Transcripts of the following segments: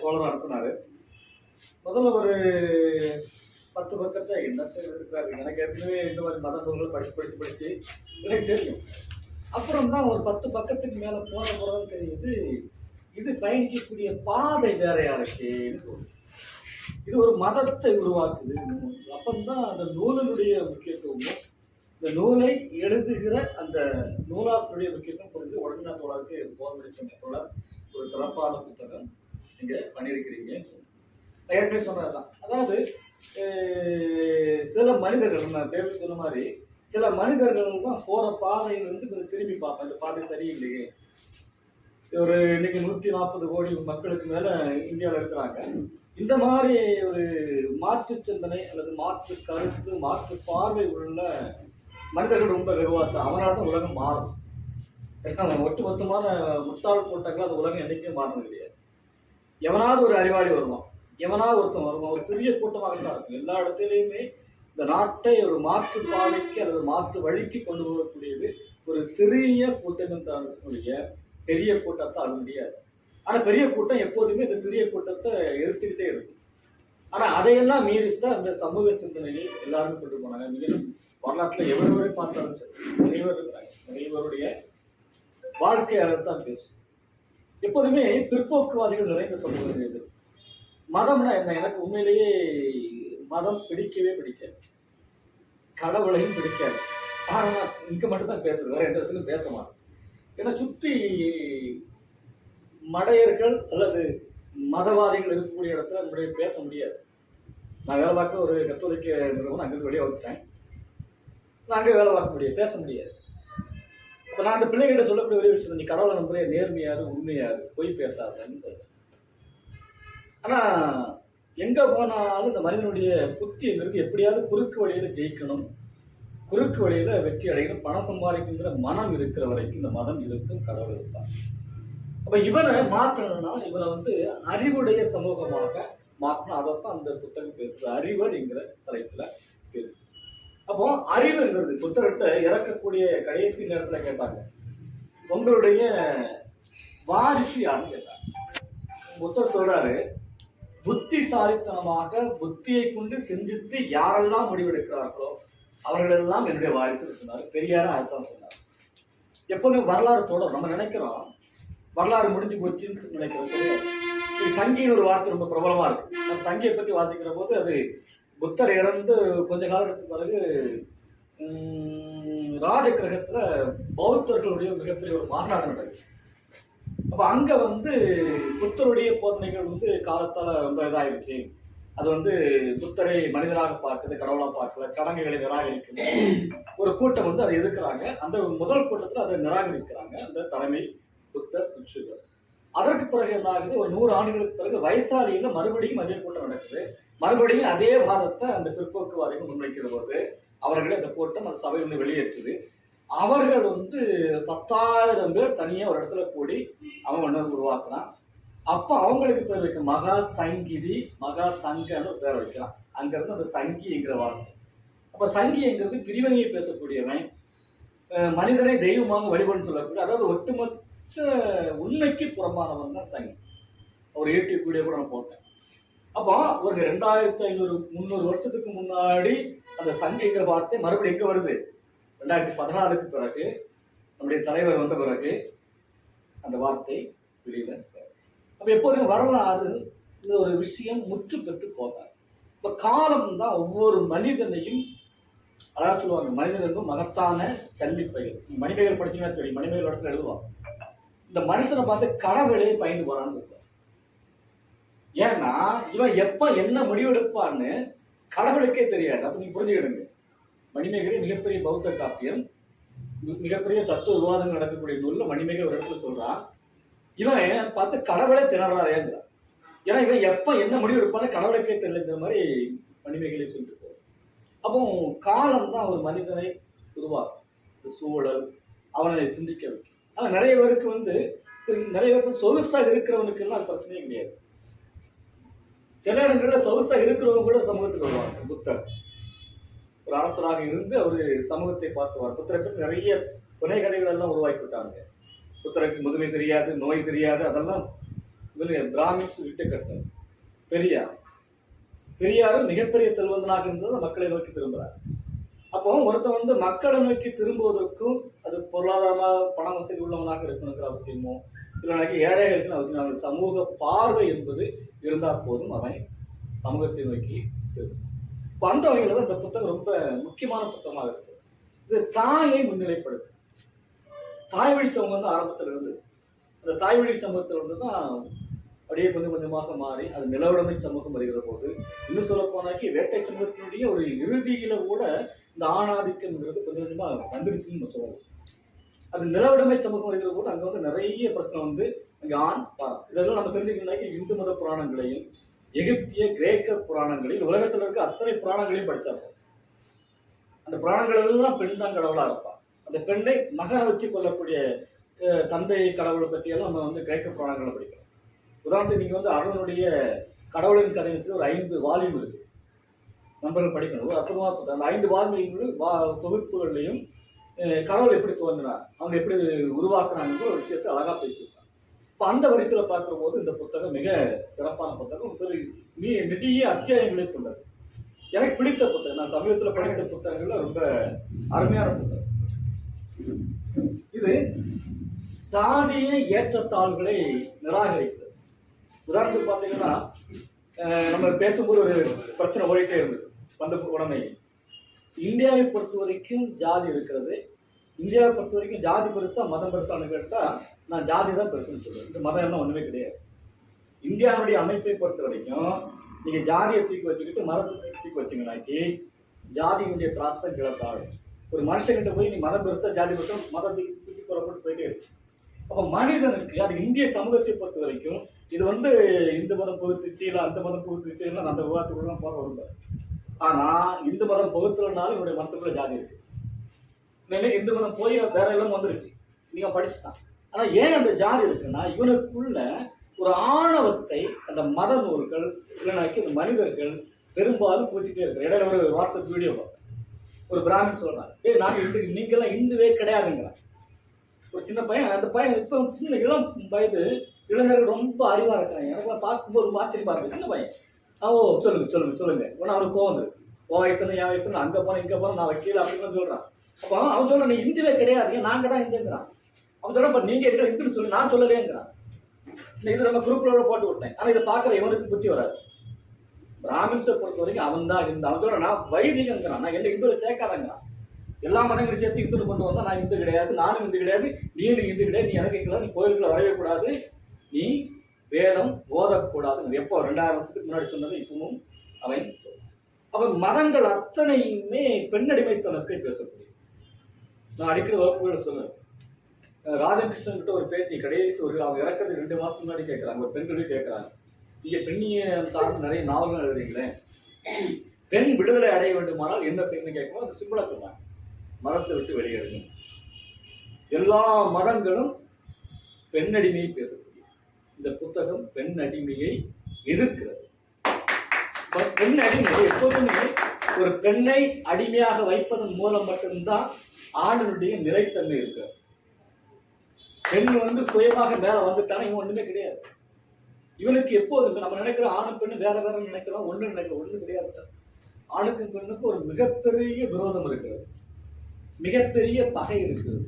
தோழர் அனுப்புனாரு. முதல்ல ஒரு பத்து பக்கத்தை என்னத்தை இருக்கிறாரு எனக்கு ஏற்கனவே இந்த மாதிரி மத நூல்கள் படித்து படித்து படித்து எனக்கு தெரியும். அப்புறம் தான் ஒரு பத்து பக்கத்துக்கு மேலே போன பிறகு தெரியுது. இது பயணிக்கக்கூடிய பாதை வேறையா இருக்கேன்னு இது ஒரு மதத்தை உருவாக்குது. அப்பந்தான் அந்த நூலினுடைய முக்கியத்துவமும் இந்த நூலை எழுதுகிற அந்த நூலாசிரியருடைய முக்கியத்துவம் புரிஞ்சு உடனே தோழருக்கு போர் சொன்ன ஒரு சிறப்பான புத்தகம். நீங்க பண்ணியிருக்கிறீங்க நான் ஏற்கனவே சொன்னதுதான். அதாவது சில மனிதர்கள் நான் தேவை சொன்ன மாதிரி சில மனிதர்கள் தான் போற பாதையில இருந்து கொஞ்சம் திரும்பி பார்ப்பேன். இந்த பாதை சரியில்லையே. ஒரு இன்னைக்கு நூற்றி நாற்பது கோடி மக்களுக்கு மேல இந்தியாவில் இருக்கிறாங்க. இந்த மாதிரி ஒரு மாற்று சிந்தனை அல்லது மாற்று கருத்து மாற்று பார்வை உள்ள மனிதர்கள் ரொம்ப வெகுவாத்தான் அவனால தான் உலகம் மாறும். ஏன்னா ஒட்டுமொத்தமான முட்டாள் கூட்டங்கள் அது உலகம் என்னைக்கும் மாறினது கிடையாது. எவனாவது ஒரு அறிவாளி வருவான். எவனாவது ஒருத்தன் வருவான். ஒரு சிறிய கூட்டமாக தான் இருக்கும். எல்லா இடத்துலையுமே இந்த நாட்டை ஒரு மாற்று பாதைக்கு அல்லது மாற்று வழிக்கு கொண்டு போகக்கூடியது ஒரு சிறிய கூட்டம் தான் பெரிய கூட்டத்தை அது முடியாது. ஆனால் பெரிய கூட்டம் எப்போதுமே இந்த சிறிய கூட்டத்தை எதிர்த்துக்கிட்டே இருக்கும். ஆனால் அதையெல்லாம் மீறித்தான் இந்த சமூக சிந்தனையை எல்லாருமே கொண்டு போனாங்க. மிகவும் வரலாற்றில் எவ்வளவு பார்த்தாலும் சரி நிறையவர் இருக்கிறாங்க. நிறையவருடைய வாழ்க்கை அதைத்தான் பேசும். எப்போதுமே பிற்போக்குவாதிகள் நிறைந்த சமூகம் இது. மதம்னா என்ன? எனக்கு உண்மையிலேயே மதம் பிடிக்கவே பிடிக்காது. கடவுளையும் பிடிக்காது. ஆனால் இங்கே இங்க மட்டும் தான் வேற எந்த இடத்துலையும் பேச மாட்டேன் ஏன்னா சுத்தி மடையர்கள் அல்லது மதவாதிகள் இருக்கக்கூடிய இடத்துல நம்முடைய பேச முடியாது. நான் வேலை பார்க்க ஒரு கத்தோலிக்க நிறுவனம் அங்கிருந்து வெளியே வந்துட்டேன். நான் அங்கே வேலை பார்க்க முடியாது. பேச முடியாது. இப்போ நான் அந்த பிள்ளைகிட்ட சொல்லக்கூடிய ஒரே விஷயம் நீ கடவுளை நம்புறே நேர்மையாரு உண்மையாரு பொய் பேசாதன்னு ஆனால் எங்கே போனாலும் இந்த மனிதனுடைய புத்திங்கிறது எப்படியாவது குறுக்கு வழியில் ஜெயிக்கணும். குறுக்கு வழியில் வெற்றி அடையணும். பணம் சம்பாதிக்குங்கிற மனம் இருக்கிற வரைக்கும் இந்த மதம் இருக்கும் கடவுள் இருப்பான் அப்போ இவனை மாற்றணும்னா இவனை வந்து அறிவுடைய சமூகமாக மாற்றணும் அதைத்தான் அந்த புத்தகம் பேசுகிற அறிவர் என்கிற தலைப்பில் பேசுது. அப்போ அறிவுங்கிறது புத்தகத்தை இறக்கக்கூடிய கடைசி நேரத்துல கேட்டாங்க உங்களுடைய வாரிசு யாருன்னு கேட்டாங்க புத்தர் சொல்றாரு புத்திசாலித்தனமாக புத்தியை கொண்டு சிந்தித்து யாரெல்லாம் முடிவெடுக்கிறார்களோ அவர்களெல்லாம் என்னுடைய வாரிசு சொன்னார். பெரியாரும் அதுதான் சொன்னார். எப்போதும் வரலாறு தொடரும். நம்ம நினைக்கிறோம் வரலாறு முடிஞ்சு போச்சுன்னு நினைக்கிறோம். சங்கின்னு ஒரு வார்த்தை ரொம்ப பிரபலமா இருக்கு. நம்ம சங்கியை பத்தி வாசிக்கிற போது அது புத்தர் இறந்து கொஞ்ச காலத்துக்கு பிறகு ராஜ ராஜகிரகத்துல பௌத்தர்களுடைய மிகப்பெரிய ஒரு மாநாடு நடக்குது. அப்ப அங்க வந்து புத்தருடைய போதனைகள் வந்து காலத்தால ரொம்ப இதாயிடுச்சு அது வந்து புத்தரை மனிதராக பார்க்குது கடவுளாக பார்க்கல சடங்குகளை நிராகரிக்குது. ஒரு கூட்டம் வந்து அதை எதிர்க்கிறாங்க. அந்த முதல் கூட்டத்தில் அதை நிராகரிக்கிறாங்க. அந்த தலைமை புத்தர் பிக்ஷுகள் அதற்கு பிறகு என்ன ஆகுது ஒரு நூறு ஆண்டுகளுக்கு பிறகு வயசாலியில் மறுபடியும் அதே கூட்டம் நடக்குது. மறுபடியும் அதே வாதத்தை அந்த பிற்போக்குவாதிகள் முன்வைக்கிற போது அவர்களை அந்த கூட்டம் அந்த சபையிலிருந்து வெளியேற்றுது. அவர்கள் வந்து பத்தாயிரம் பேர் தனியா ஒரு இடத்துல கூடி அவன் ஒன்று உருவாக்குறான். அப்போ அவங்களுக்கு பேர் வைக்க மகா சங்கிதி மகா சங்கன்னு ஒரு பேர் வைக்கிறான். அங்கிருந்து அந்த சங்கிங்கிற வார்த்தை. அப்ப சங்கிங்கிறது பிரிவினையை பேசக்கூடியவன் மனிதனை தெய்வமாக வழிபடும் சொல்லக்கூடிய அதாவது ஒட்டுமொத்த உண்மைக்கு புறம்பானவன் தான் சங்கி. ஒரு யூடியூப் வீடியோ கூட நான் போட்டேன். அப்போ ஒரு ரெண்டாயிரத்தி ஐநூறு முந்நூறு வருஷத்துக்கு முன்னாடி அந்த சங்கிங்கிற வார்த்தை மறுபடியும் எங்க வருது? ரெண்டாயிரத்தி பதினாறுக்கு பிறகு நம்முடைய தலைவர் வந்த பிறகு அந்த வார்த்தை வெளியில அப்போ எப்போதும் வரலாறு இந்த ஒரு விஷயம் முற்று பெற்று போகாது. இப்போ காலம் தான் ஒவ்வொரு மனிதனையும் அதாவது சொல்லுவாங்க மனிதன் என்பது மகத்தான சல்லிப்பயிர் மணிமேகல் படிச்சுன்னா தெரியும் மணிமேகல் இடத்துல எழுதுவான். இந்த மனுஷனை பார்த்து கடவுளே பயந்து போறான்னு சொல்லுவான் ஏன்னா இவன் எப்ப என்ன முடிவெடுப்பான்னு கடவுளுக்கே தெரியாது. அப்ப நீங்கள் புரிஞ்சுக்கிடுங்க மணிமேகலை மிகப்பெரிய பௌத்த காப்பியம் மிகப்பெரிய தத்துவ விவாதங்கள் நடக்கக்கூடிய நூல்ல மணிமேகலை ஒரு இடத்துல சொல்றான் இவன் பார்த்து கடவுளே திணறாரேங்கிறான் ஏன்னா இவன் எப்ப என்ன முடிவு எடுப்பான்னு கடவுளுக்கே தெரியலங்கிற மாதிரி மணிமேகலை சொல்லிட்டு போறான். அப்போ காலம் தான் ஒரு மனிதனை உருவாக்கும். இந்த சூழல் அவனை சிந்திக்க வைக்கும் ஆனா நிறைய பேருக்கு வந்து நிறைய பேருக்கு சொகுசாக இருக்கிறவனுக்கு எல்லாம் பிரச்சனையும் கிடையாது. சில இடங்களில் சொகுசா இருக்கிறவங்க கூட சமூகத்துக்கு வருவாங்க. புத்தர். ஒரு அரசராக இருந்து அவர் சமூகத்தை பார்த்துவார் புத்தரை பற்றி நிறைய புனை கதைகள் எல்லாம் உருவாக்கி விட்டாங்க புத்தருக்கு முதுமை தெரியாது நோய் தெரியாது அதெல்லாம் பிராமிஸ் விட்டு விட்டுக்கட்டு பெரியார். பெரியாரும் மிகப்பெரிய செல்வந்தனாக இருந்தது மக்களை நோக்கி திரும்புகிறார் அப்போ ஒருத்தன் வந்து மக்களை நோக்கி திரும்புவதற்கும் அது பொருளாதாரமாக பண வசதி உள்ளவனாக இருக்கணுங்கிற அவசியமோ இல்லைனாக்கி ஏழையாக இருக்குன்னு அவசியம் அவனுக்கு சமூக பார்வை என்பது இருந்தால் போதும் அவன் சமூகத்தை நோக்கி திரும்பும் இப்போ அந்த வகையில் தான் இந்த புத்தகம் ரொம்ப முக்கியமான புத்தகமாக இருக்கு இது தாயை முன்னிலைப்படுத்து தாய் வழி சமூகம் வந்து ஆரம்பத்தில் இருந்து அந்த தாய் வழி சமூகத்தில் இருந்து தான் அப்படியே கொஞ்சம் கொஞ்சமாக மாறி அது நிலவுடைமை சமூகம் வருகிற போது இன்னும் சொல்ல போனாக்கி வேட்டை சமூகத்தினுடைய ஒரு இறுதியில கூட இந்த ஆணாதிக்கம்ங்கிறது கொஞ்சம் கொஞ்சமாக வந்துருச்சுன்னு நம்ம சொல்லலாம் அது நிலவுடைமை சமூகம் வருகிற போது அங்க வந்து நிறைய பிரச்சனை வந்து அங்கே ஆண் பார். இதெல்லாம் நம்ம தெரிஞ்சுக்கணும்னாக்கி இந்து மத புராணங்களையும் எகிப்திய கிரேக்க புராணங்களையும் உலகத்துல இருக்க அத்தனை புராணங்களையும் படிச்சாங்க. அந்த புராணங்கள் எல்லாம் பெண் தான் கடவுளா இருப்பா. அந்த பெண்ணை மகர வச்சு கொள்ளக்கூடிய தந்தை கடவுளை பற்றியெல்லாம் நம்ம வந்து கிரேக்க புராணங்களை படிக்கிறோம். உதாரணத்துக்கு நீங்க வந்து அருணனுடைய கடவுளின் கதை வச்சு ஒரு ஐந்து வால்யூம் இருக்கு. நண்பர்கள் படிக்கணும். ஒரு அற்புதமா அந்த ஐந்து வால்யூம்களும் வா தொகுப்புகள்லையும் கடவுள் எப்படி தோன்றினார் அவங்க எப்படி உருவாக்குறாங்கன்ற ஒரு விஷயத்தை அழகாக பேசியிருக்காங்க. இப்போ அந்த வரிசையில் பார்க்குற போது இந்த புத்தகம் மிக சிறப்பான புத்தகம். ஒரு நீ நிறைய அத்தியாயங்களை கொண்டது. எனக்கு பிடித்த புத்தகம். நான் சமீபத்தில் படித்த புத்தகங்கள்ல ரொம்ப அருமையான புத்தகம். இது சாதிய ஏற்றத்தாழ்வுகளை நிராகரிக்கிறது உதாரணத்துக்கு பார்த்தீங்கன்னா நம்ம பேசும்போது ஒரு பிரச்சனை ஓடிட்டே இருந்தது. வந்த உடனே. இந்தியாவை பொறுத்த வரைக்கும் ஜாதி இருக்கிறது. இந்தியாவை பொறுத்த வரைக்கும் ஜாதி பெருசா மதம் பெருசான்னு கேட்டால் நான் ஜாதி தான் பெருசுன்னு சொல்லுவேன் இந்த மதம் எல்லாம் ஒன்றுமே கிடையாது. இந்தியாவுடைய அமைப்பை பொறுத்த வரைக்கும் நீங்கள் ஜாதியை தூக்கி வச்சுக்கிட்டு மதத்தை தூக்கி வச்சீங்கன்னாக்கி ஜாதியினுடைய திராஸ் தான் கீழே ஒரு மனுஷங்கிட்ட போய் நீ மதம் பெருசாக ஜாதி பெருசாக மதத்தை தூக்கி புறப்பட்டு போயிட்டே இருக்கு. அப்போ மனிதனுக்கு அது இந்திய சமூகத்தை பொறுத்த வரைக்கும் இது வந்து இந்த மதம் புகுத்துச்சு இல்லை அந்த மதம் புகுத்துச்சு இல்லை அந்த விவாதத்துக்குள்ள போக விரும்புறேன். ஆனா இந்து மதம் புகுத்துறதுனால இவருடைய மனசுக்குள்ள ஜாதி இருக்கு. இன்னைக்கு இந்து மதம் போய் வேற எல்லாம் வந்துருச்சு. நீங்க படிச்சுட்டான் ஆனா ஏன் அந்த ஜாதி இருக்குன்னா இவனுக்குள்ள ஒரு ஆணவத்தை அந்த மத நூல்கள் இல்லைனாக்கி இந்த மனிதர்கள் பெரும்பாலும் கூட்டிகிட்டே இருக்கு இடையில ஒரு வாட்ஸ்அப் வீடியோ பார்த்தேன் ஒரு பிராமின் சொல்றாங்க ஏய் நாங்க இந்து நீங்கெல்லாம் இந்துவே கிடையாதுங்கிறான் ஒரு சின்ன பையன் அந்த பையன் இப்போ சின்ன இளம் வயது இளைஞர்கள் ரொம்ப அறிவாக இருக்காங்க. எனக்கு பார்க்கும்போது ரொம்ப ஆச்சரியமா இருக்கு. சின்ன பையன். ஆ, ஓ சொல்லுங்க சொல்லுங்க சொல்லுங்க. உடனே அவனுக்கு கோவம் வந்துருக்கு உன் வயசுன்னு என் வயசுன்னு அங்கே போனேன் இங்கே போனேன் நான் வக்கீல் அப்படின்னு சொல்கிறான் அப்போ அவன் சொல்ல நீ இந்துவே கிடையாதுங்க நாங்கள் தான் இந்துங்கிறான் அவன் சொல்ல இப்போ நீங்கள் எங்கே இந்துன்னு சொல்லி நான் சொல்லலேங்கிறான் இது நம்ம குரூப்ல போட்டு விட்டேன். ஆனால் இதை பார்க்குற இவனுக்கு புத்தி வராது. பிராமின்ஸை பொறுத்த வரைக்கும் அவன் தான் இந்து. அவன் சொல்ல நான் வைதிகங்கிறான். நான் என்ன இந்துவில் சேர்க்காதங்கிறான். எல்லா மதங்களையும் சேர்த்து இந்துட்டு கொண்டு வந்தால் நான் இந்து கிடையாது. நானும் இந்து கிடையாது. நீ இந்து கிடையாது. நீ எனக்கு இங்கே கிடையாது, நீ கோயிலுக்குள்ள வரவே கூடாது. நீ வேதம் ஓதக்கூடாதுன்னு எப்போ? ரெண்டாயிரம் வருஷத்துக்கு முன்னாடி சொன்னது இப்பவும் அவன் சொல்றான் மதங்கள் அத்தனையுமே பெண்ணடிமைத்தனத்தை பேசக்கூடிய. நான் அடிக்கடி வகுப்புகள் சொல்லுவேன். ராஜகிருஷ்ணன் ராதாகிருஷ்ணன் கிட்ட ஒரு பேட்டி கடைசி ஒரு அவங்க இறக்கிறது ரெண்டு மாதத்துக்கு முன்னாடி கேட்குறாங்க ஒரு பெண்களே கேட்குறாங்க நீங்கள் பெண்ணிய சார்ந்து நிறைய நாவல்கள் எழுதுறீங்களே? பெண் விடுதலை அடைய வேண்டுமானால் என்ன செய்யணும்னு கேட்கும்போது அது சிம்பிளாக சொன்னாங்க மதத்தை விட்டு வெளியேறணும் எல்லா மதங்களும் பெண்ணடிமையை பேசக்கூடிய இந்த புத்தகம் பெண் அடிமையை எதிர்க்கிறது. பெண் அடிமை எப்போதுமே ஒரு பெண்ணை அடிமையாக வைப்பதன் மூலம் மட்டும்தான் ஆணனுடைய நிலைத்தன்மை இருக்கு. பெண் வந்து சுயமாக மேல வந்துட்டானா இவன் ஒண்ணுமே கிடையாது. இவனுக்கு எப்போதுமே நம்ம நினைக்கிற ஆணும் பெண்ணு வேற வேற நினைக்கிறோம் ஒண்ணு நினைக்கிறோம் ஒண்ணு கிடையாது சார். ஆணுக்கும் பெண்ணுக்கும் ஒரு மிகப்பெரிய விரோதம் இருக்கிறது மிகப்பெரிய பகை இருக்குது.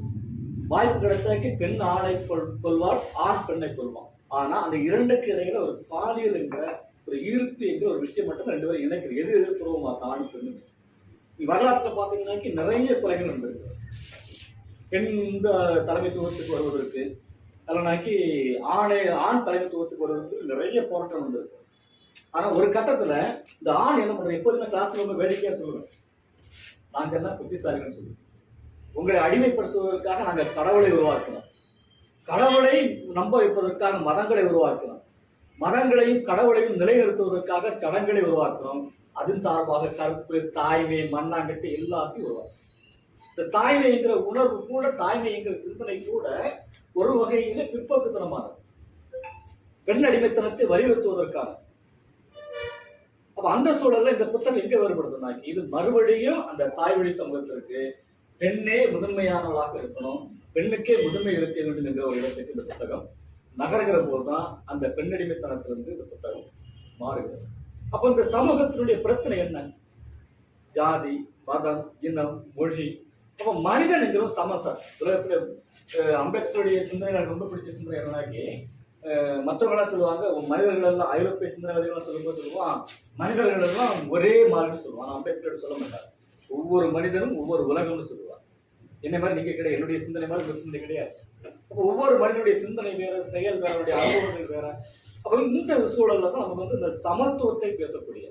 வாய்ப்பு கிடைச்சாக்கி பெண் ஆணை கொள் கொள்வாள் ஆண் பெண்ணை கொள்வான் ஆனா அந்த இரண்டுக்கு இடையில ஒரு பாலியல் என்ற ஒரு ஈர்ப்பு என்ற ஒரு விஷயம் மட்டும் ரெண்டு பேரும் இணைக்கிறது எது எதிர்ப்புறவுமா தான் பெண்ணு வரலாற்றுல பாத்தீங்கன்னாக்கி நிறைய கொலைகள் நடந்திருக்கு. பெண் இந்த தலைமைத்துவத்துக்கு வருவதற்கு இல்லைனாக்கி ஆணை ஆண் தலைமைத்துவத்துக்கு வருவதற்கு நிறைய போராட்டம் வந்திருக்கு ஆனா ஒரு கட்டத்துல இந்த ஆண் என்ன பண்ற எப்போதுமே கிளாஸ் ரொம்ப வேடிக்கையா சொல்லுவேன் நாங்கள் எல்லாம் புத்திசாலிகள்னு சொல்லுவோம் உங்களை அடிமைப்படுத்துவதற்காக நாங்கள் கடவுளை உருவாக்கணும் கடவுளை நம்ப வைப்பதற்காக மதங்களை உருவாக்கிறோம். மதங்களையும் கடவுளையும் நிலைநிறுத்துவதற்காக சடங்குகளை உருவாக்குறோம். அதன் சார்பாக கருப்பு தாய்மை மண்ணாங்கட்டு எல்லாத்தையும் உருவாக்கும் இந்த தாய்மைங்கிற உணர்வு கூட தாய்மைங்கிற சிந்தனை கூட ஒரு வகையில பிற்போக்குத்தனமானது பெண் அடிமைத்தனத்தை வலியுறுத்துவதற்கான அப்ப அந்த சூழல்ல இந்த புத்தகம் எங்க வேறுபடுதுன்னா இது மறுபடியும் அந்த தாய்வழி சமூகத்திற்கு பெண்ணே முதன்மையானவளாக இருக்கணும். பெண்ணுக்கே முதன்மை இருக்க வேண்டும் என்ற ஒரு இடத்துக்கு இந்த புத்தகம் நகர்கிற போது தான் அந்த பெண்ணடிமைத்தனத்திலிருந்து இந்த புத்தகம் மாறுகிறது. அப்போ இந்த சமூகத்தினுடைய பிரச்சனை என்ன? ஜாதி மதம் இனம் மொழி. அப்போ மனிதன் என்கிறோம் சமசம் உலகத்துல அம்பேத்கருடைய சிந்தனை எனக்கு ரொம்ப பிடிச்ச சிந்தனை என்னன்னாக்கி அஹ், மற்றவங்களாம் சொல்லுவாங்க மனிதர்கள் எல்லாம் ஐரோப்பிய சிந்தனைவாதிகள் சொல்லும்போது சொல்லுவான் மனிதர்கள் எல்லாம் ஒரே மாதிரின்னு சொல்லுவான். அம்பேத்கர் சொல்ல மாட்டார். ஒவ்வொரு மனிதனும் ஒவ்வொரு உலகம்னு சொல்லுவான் என்னை மாதிரி நீங்க கிடையாது. என்னுடைய சிந்தனை மாதிரி உங்க சிந்தனை கிடையாது. அப்போ ஒவ்வொரு மனிதனுடைய சிந்தனை வேற செயல் வேற அவருடைய அனுபவங்கள் வேற. அப்போ இந்த சூழலில் தான் நமக்கு வந்து இந்த சமத்துவத்தை பேசக்கூடிய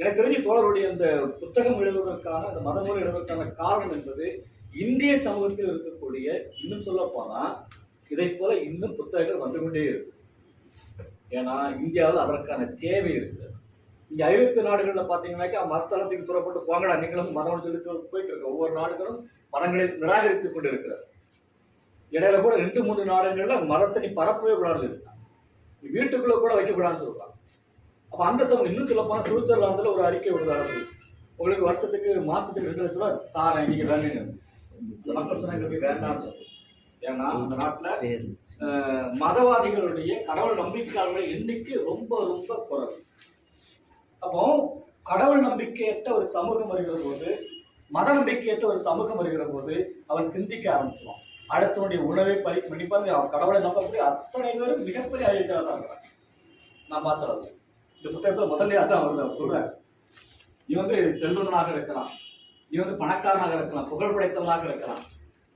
எனக்கு தெரிஞ்சு தோழருடைய அந்த புத்தகம் எழுதுவதற்கான அந்த மதமுறை எழுதுவதற்கான காரணம் என்பது இந்திய சமூகத்தில் இருக்கக்கூடிய இன்னும் சொல்ல போனா இதை போல இன்னும் புத்தகங்கள் வந்து கொண்டே இருக்கு. ஏன்னா இந்தியாவில் அதற்கான தேவை இருக்குது இங்க ஐரோப்பிய நாடுகள்ல பாத்தீங்கன்னாக்கா மத்தளத்துக்கு துறப்பட்டு போங்கடா நீங்களும் மதம் சொல்லி போயிட்டு இருக்க. ஒவ்வொரு நாடுகளும் மதங்களை நிராகரித்துக் கொண்டு இடையில கூட ரெண்டு மூணு நாடுகள்ல மதத்தை நீ பரப்பவே கூடாதுன்னு இருக்கான் நீ வீட்டுக்குள்ள கூட வைக்கக்கூடாதுன்னு சொல்றான். அப்ப அந்த சமயம் இன்னும் சொல்ல போனா சுவிட்சர்லாந்துல ஒரு அறிக்கை விடுது அரசு உங்களுக்கு வருஷத்துக்கு மாசத்துக்கு ரெண்டு லட்சம் ரூபாய் தாரேன் நீங்க வேணுங்க மக்கள் சொன்னாங்க வேண்டாம் ஏன்னா அந்த நாட்டுல மதவாதிகளுடைய கடவுள் நம்பிக்கையாளர்கள் எண்ணிக்கை ரொம்ப ரொம்ப குறைவு. அப்போ கடவுள் நம்பிக்கையற்ற ஒரு சமூகம் வருகிற போது மத நம்பிக்கையற்ற ஒரு சமூகம் வருகிற போது அவன் சிந்திக்க ஆரம்பிச்சிடும் அடுத்தவனுடைய உணவை பறி கண்டிப்பாக அவன் கடவுளை நம்பக்கூடிய அத்தனை பேரும் மிகப்பெரிய அழிக்காக தான் இருக்கிறான் நான் பார்த்தது இந்த புத்தகத்தில் முதல்ல தான் வருது. அவர் சொல்றாரு. நீ வந்து செல்வனாக இருக்கலாம். நீ வந்து பணக்காரனாக இருக்கலாம். புகழ் படைத்தவனாக இருக்கலாம்.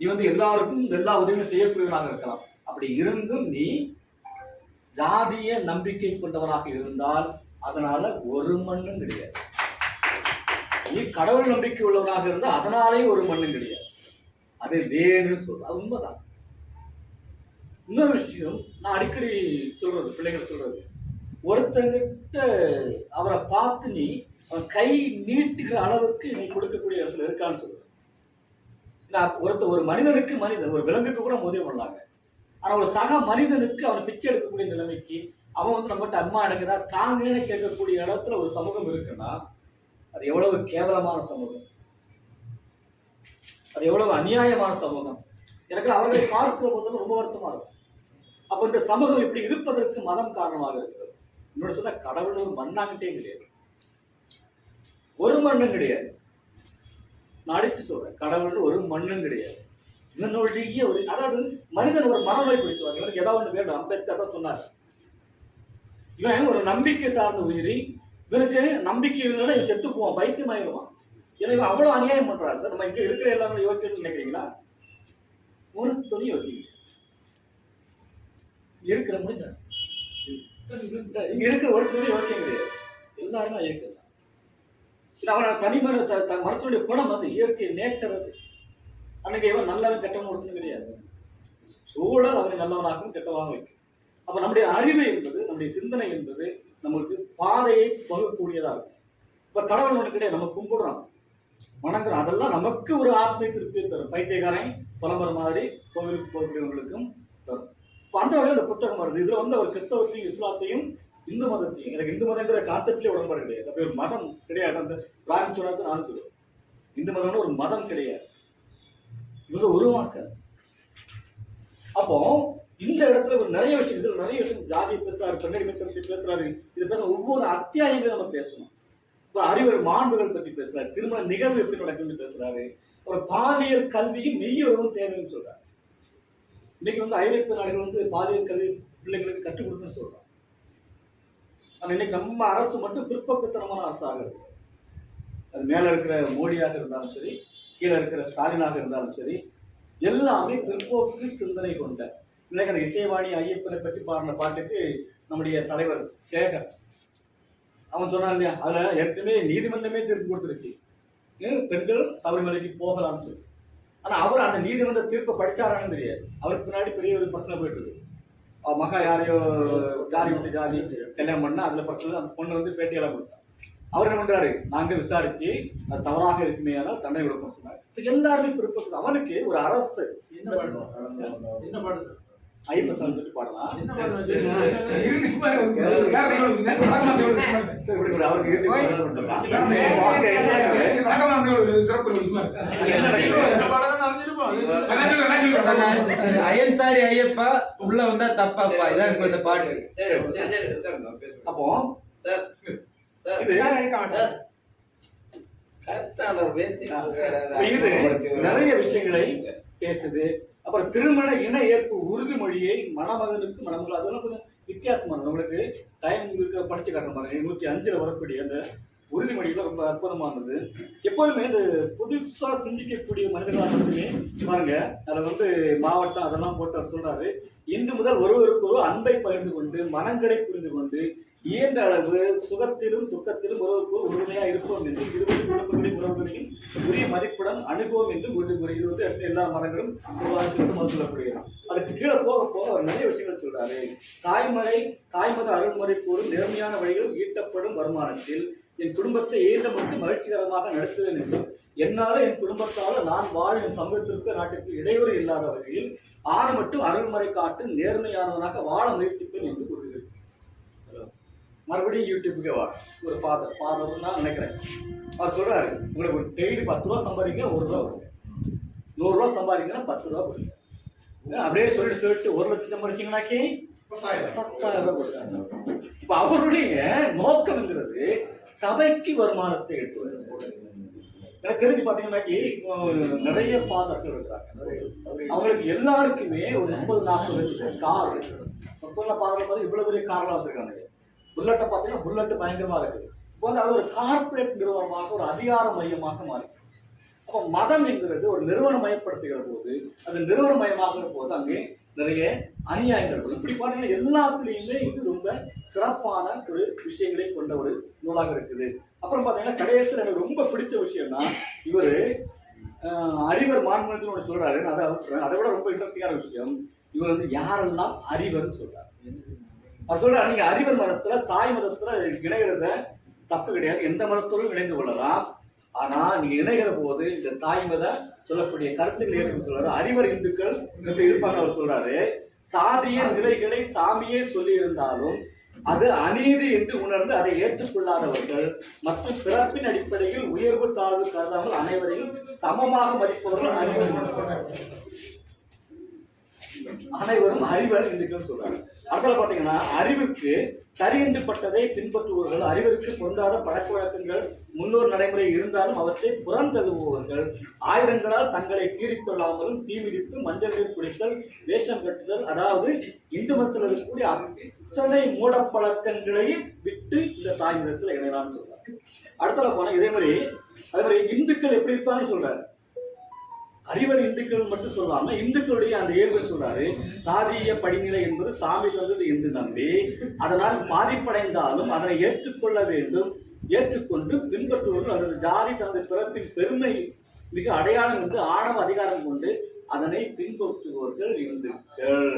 நீ வந்து எல்லாருக்கும் எல்லா உதவியும் செய்யக்கூடியவனாக இருக்கலாம். அப்படி இருந்தும் நீ ஜாதிய நம்பிக்கை கொண்டவனாக இருந்தால் அதனால ஒரு மண்ணும் கிடையாது. நீ கடவுள் நம்பிக்கை உள்ளவனாக இருந்தால் அதனாலே ஒரு மண்ணும் கிடையாது. அது வேணும்னு சொல்ற. அது உண்மைதான். இன்னொரு விஷயம் நான் அடிக்கடி சொல்றது பிள்ளைகள் சொல்றது. ஒருத்தங்கிட்ட அவரை பார்த்து நீ அவன் கை நீட்டுகிற அளவுக்கு நீ கொடுக்கக்கூடிய இடத்துல இருக்கான்னு சொல்லுவேன் நான் ஒருத்த ஒரு மனிதனுக்கு மனிதன் ஒரு விலங்குக்கு கூட மோதியம் பண்ணலாங்க ஆனால் ஒரு சக மனிதனுக்கு அவனை பிச்சை எடுக்கக்கூடிய நிலைமைக்கு அவன் வந்து நம்மகிட்ட அம்மா எனக்குதா தாங்கன்னு கேட்கக்கூடிய இடத்துல ஒரு சமூகம் இருக்குன்னா அது எவ்வளவு கேவலமான சமூகம்? அது எவ்வளவு அநியாயமான சமூகம்? எனக்கு அவர்களை பார்க்கிற போது ரொம்ப வருத்தமாக இருக்கும். அப்போ இந்த சமூகம் இப்படி இருப்பதற்கு மதம் காரணமாக இருக்கிறது. இன்னொரு சொன்னால் கடவுள் ஒரு மண்ணாங்கிட்டே கிடையாது. ஒரு மண்ணும் கிடையாது. நான் அடிச்சு சொல்றேன் கடவுள் ஒரு மண்ணும் கிடையாது. இவனுடைய ஒரு அதாவது மனிதன் ஒரு மனநோய் பிடிச்சுவாங்க இவனுக்கு ஏதாவது ஒன்று வேண்டும் அம்பேத்கர் தான் சொன்னார். இவன் ஒரு நம்பிக்கை சார்ந்த உயிரி இவனுக்கு நம்பிக்கை இல்லைன்னா இவன் செத்து போவான் பைத்தியமாயிருவான் ஏன்னா இவன் அவ்வளவு அநியாயம் பண்ணுறா சார் நம்ம இங்கே இருக்கிற எல்லாரும் யோசிக்கணும்னு நினைக்கிறீங்களா? ஒரு துணி யோசிக்க இருக்கிற முடிஞ்ச. இங்கே இருக்கிற ஒரு துணி யோசிக்க கிடையாது எல்லாருமே இயற்கை தான். இது அவனை தனிமன த த- குணம் அது இயற்கை நேச்சர் அது. அன்னைக்கு இவன் நல்லவன் கெட்டவன் ஒருத்தனும் கிடையாது. சூழல் அவனை நல்லவனாகவும் கெட்டவனாகவும் வைக்கும். அப்போ நம்முடைய அறிவு என்பது நம்முடைய சிந்தனை என்பது நம்மளுக்கு பாதையை பகக்கூடியதாக இருக்கும். இப்போ கடவுள் ஒன்று கிடையாது நம்ம கும்பிடுறோம். வணங்குறோம். அதெல்லாம் நமக்கு ஒரு ஆத்மீய திருப்தியை தரும். பைத்தியக்காரன் புலம்புற மாதிரி கோவிலுக்கு போகக்கூடியவங்களுக்கும் தரும். இப்போ அந்த வகையில் இந்த புத்தகம் வருது. இதில் வந்து அவர் கிறிஸ்தவத்தையும் இஸ்லாத்தையும் இந்து மதத்தையும் எனக்கு இந்து மதங்கிற கான்செப்ட்லேயே உடன்பாடு கிடையாது. அப்படி ஒரு மதம் கிடையாது. அந்த பிரான் சொன்னது நானும் சொல்லுவேன் இந்து மதம்னு ஒரு மதம் கிடையாது. இவங்க உருவாக்க. அப்போ இந்த இடத்துல ஒரு நிறைய விஷயம் இதுல நிறைய விஷயம் ஜாதி பேசுறாரு பெண்ணடிமை பற்றி பேசுறாரு இது பேச ஒவ்வொரு அத்தியாயங்களும் நம்ம பேசணும். இப்போ அறிவர் மாண்புகள் பற்றி பேசுறாரு திருமண நிகழ்வு எப்படி நடக்கும்னு பேசுறாரு ஒரு பாலியல் கல்வியும் மெய்யுறவும் தேவைன்னு சொல்றாரு. இன்னைக்கு வந்து ஐரோப்பிய நாடுகள் வந்து பாலியல் கல்வி பிள்ளைங்களுக்கு கற்றுக் கொடுக்குன்னு சொல்றாங்க. ஆனா இன்னைக்கு நம்ம அரசு மட்டும் பிற்போக்குத்தனமான அரசாக இருக்கு அது மேல இருக்கிற மோடியாக இருந்தாலும் சரி கீழே இருக்கிற ஸ்டாலினாக இருந்தாலும் சரி எல்லாமே பிற்போக்கு சிந்தனை கொண்ட இன்னைக்கு அந்த இசைவாணி ஐயப்பனை பற்றி பாடின பாட்டுக்கு நம்முடைய தலைவர் சேகர். அவன் சொன்னான் இல்லையா அதில் ஏற்கனவே நீதிமன்றமே தீர்ப்பு கொடுத்துருச்சு. பெண்கள் சபரிமலைக்கு போகலாம்னு சொல்லி. ஆனால் அவர் அந்த நீதிமன்ற தீர்ப்பை படிச்சாரான்னு தெரியாது. அவருக்கு பின்னாடி பெரிய ஒரு பிரச்சனை போயிட்டு இருக்கு அவ மகா யாரையோ ஜாதி விட்டு ஜாதி கல்யாணம் பண்ணால் அதில் பிரச்சனை அந்த பொண்ணு வந்து பேட்டியெல்லாம் கொடுத்தா. அவர் என்ன பண்ணுறாரு நாங்கள் விசாரித்து அது தவறாக இருக்குமே ஆனால் தண்டனை கொடுப்போம் சொன்னார். இப்ப எல்லாருமே பிற்போக்கு அவனுக்கு ஒரு அரசு என்ன பண்ணுவோம் என்ன பண்ணுறது ஐயப்ப சாமி பற்றி பாடலாம். ஐயன் சாரி ஐயப்பா உள்ள வந்தா தப்பாப்பா இதான் எனக்கு இந்த பாட்டு. அப்போ நிறைய விஷயங்களை பேசுது. அப்புறம் திருமண இன ஏற்பு உறுதிமொழியை மணமகனுக்கு மணமகள் அதெல்லாம் கொஞ்சம் வித்தியாசமானது நம்மளுக்கு டைம் இருக்க படிச்சு காட்டுற மாதிரி. நூத்தி அஞ்சுல வரக்கூடிய அந்த உறுதிமொழிகள் ரொம்ப அற்புதமானது எப்போதுமே இந்த புதுசா சிந்திக்கக்கூடிய மனிதர்களாக மட்டுமே பாருங்க அதில் வந்து மாவட்டம் அதெல்லாம் போட்டு அவர் சொல்றாரு. இன்று முதல் ஒருவருக்கு ஒரு அன்பை பகிர்ந்து கொண்டு மனங்களை புரிந்து கொண்டு இயன்ற அளவு சுகத்திலும் துக்கத்திலும் ஒருவருக்கு ஒரு இருப்போம் என்று இருபது குடும்பங்களின் உறவுகளையும் உரிய மதிப்புடன் அணுகுவோம் என்று உறுதி கூறுகிறது வந்து எல்லா மரங்களும் சொல்லிட்டு சொல்லப்படுகிறான் அதுக்கு கீழே போக போக அவர் நிறைய விஷயங்கள் சொல்றாரு. தாய்மறை தாய்மத அருள்முறை கூறும் நேர்மையான வழியில் ஈட்டப்படும் வருமானத்தில் என் குடும்பத்தை ஏந்த மட்டும் மகிழ்ச்சிகரமாக நடத்துவேன் என்றும் என்னால என் குடும்பத்தால் நான் வாழும் சமூகத்திற்கு நாட்டிற்கு இடையூறு இல்லாத வகையில் ஆறு மட்டும் அருள்முறை காட்டு நேர்மையானவனாக வாழ முயற்சிப்பேன் என்று கூறுகிறார். மறுபடியும் யூடியூப்புக்கே வா. ஒரு ஃபாதர் ஃபாதர் நான் நினைக்கிறேன். அவர் சொல்றாரு உங்களுக்கு ஒரு டெய்லி பத்து ரூபா சம்பாதிக்க ஒரு ரூபா வரும் நூறுரூவா சம்பாதிக்கணும் பத்து ரூபா கொடுங்க. அப்படியே சொல்லிட்டு சொல்லிட்டு ஒரு லட்சம் சம்பாதிச்சிங்கனாக்கி பத்தாயிரம். ரூபாய் கொடுத்தாங்க இப்போ அவருடைய நோக்கம்ங்கிறது சபைக்கு வருமானத்தை எடுத்து எனக்கு தெரிஞ்சு பார்த்தீங்கன்னாக்கி நிறைய ஃபாதர்கள் இருக்கிறாங்க. அவங்களுக்கு எல்லாருக்குமே ஒரு முப்பது நாற்பது லட்சம் கார் முப்பதுல பாதுகாப்பு பார்த்து இவ்வளவு பெரிய கார்லாம் வச்சிருக்காங்க புல்லட்டை பார்த்தீங்கன்னா புல்லட் பயங்கரமா இருக்குது. இப்போ வந்து அது ஒரு கார்பரேட் நிறுவனமாக ஒரு அதிகார மையமாக மாறிடுச்சு அப்போ மதம் என்கிறது ஒரு நிறுவனமயப்படுத்துகிற போது அது நிறுவனமயமாகிற போது அங்கே நிறைய அநியாயங்கள் வரும் இப்படி பார்த்தீங்கன்னா எல்லாத்துலேயுமே இது ரொம்ப சிறப்பான ஒரு விஷயங்களை கொண்ட ஒரு நூலாக இருக்குது. அப்புறம் பார்த்தீங்கன்னா கடைசியில் எனக்கு ரொம்ப பிடிச்ச விஷயம்னா இவர் அறிவர் மாண்புன்னு ஒன்று சொல்கிறாரு நான் அதை அதை விட ரொம்ப இன்ட்ரெஸ்டிங்கான விஷயம். இவர் வந்து யாரெல்லாம் அறிவர்னு சொல்கிறார் அவர் சொல்றாரு நீங்க அறிவர் மதத்துல தாய் மதத்துல இணைகிறத தப்பு கிடையாது. எந்த மதத்தோடும் இணைந்து கொள்ளலாம். ஆனா நீங்க இணைகிற போது இந்த தாய் மத சொல்லக்கூடிய கருத்துக்கள் ஏற்க சொல்றாரு. அறிவர் இந்துக்கள் இருப்பாங்க அவர் சொல்றாரு. சாதிய நிலைகளை சாமியே சொல்லி இருந்தாலும் அது அநீதி என்று உணர்ந்து அதை ஏற்றுக்கொள்ளாதவர்கள் மற்றும் பிறப்பின் அடிப்படையில் உயர்வு தாழ்வு கருதாமல் அனைவரையும் சமமாக மதிப்பவர்கள் அனைவரும் அனைவரும் அறிவர் இந்துக்கள் சொல்றாங்க. அடுத்தது பார்த்தீங்கன்னா அறிவுக்கு சரியென்றுப்பட்டதை பின்பற்றுபவர்கள் அறிவிற்கு பொருந்தாத பழக்க வழக்கங்கள் முன்னோர் நடைமுறை இருந்தாலும் அவற்றை புறந்தழுவுபவர்கள் ஆயுதங்களால் தங்களை கீறிக்கொள்ளாமலும் தீமிதித்து மஞ்சள் நீர் குடித்தல் வேஷம் கட்டுதல் அதாவது இந்து மதத்தில் இருக்கக்கூடிய அத்தனை மூடப்பழக்கங்களையும் விட்டு இந்த தாய் மதத்தில் இணையலாம்னு சொல்றாங்க. அடுத்தல போனால் இதே மாதிரி அதே மாதிரி இந்துக்கள் எப்படி இருப்பான்னு சொல்றாரு. அறிவர் இந்துக்கள் மட்டும் சொல்லாம இந்துக்களுடைய அந்த இயல்பை சொல்றாரு சாதிய படிநிலை என்பது சாமி தந்தது என்று நம்பி அதனால் பாதிப்படைந்தாலும் அதனை ஏற்றுக்கொள்ள வேண்டும் ஏற்றுக்கொண்டு பின்பற்றுவர்கள் அல்லது ஜாதி தனது பிறப்பின் பெருமை மிக அடையாளம் என்று ஆணவ அதிகாரம் கொண்டு அதனை பின்பற்றுபவர்கள் இந்துக்கள்.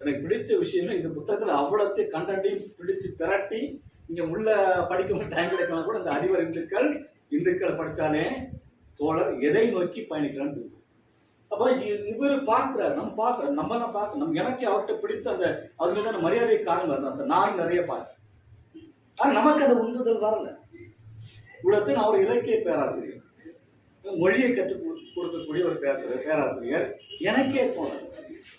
எனக்கு பிடிச்ச விஷயமே இந்த புத்தகத்தில் அவ்வளோத்தை கண்டென்ட்டையும் பிடிச்சு திரட்டி நீங்க உள்ள படிக்கும் டைம் கிடைக்கலாம் கூட இந்த அறிவர் இந்துக்கள் இந்துக்களை படித்தாலே தோழர் எதை நோக்கி பயணிக்கிறான்னு தெரியும். அப்போ இவர் பார்க்குறாரு நம்ம பார்க்குறோம் நம்ம தான் பார்க்க நம்ம எனக்கு அவர்கிட்ட பிடித்த அந்த அவர் மீதான மரியாதை காரணம் தான் சார் நானும் நிறைய பார்க்குறேன். ஆனால் நமக்கு அந்த உந்துதல் வரல. இவ்வளோத்தையும் நான் இலக்கிய பேராசிரியர். மொழியை கற்றுக் கொடு- கொடுக்கக்கூடிய ஒரு பேசுகிற பேராசிரியர் எனக்கே தோணல.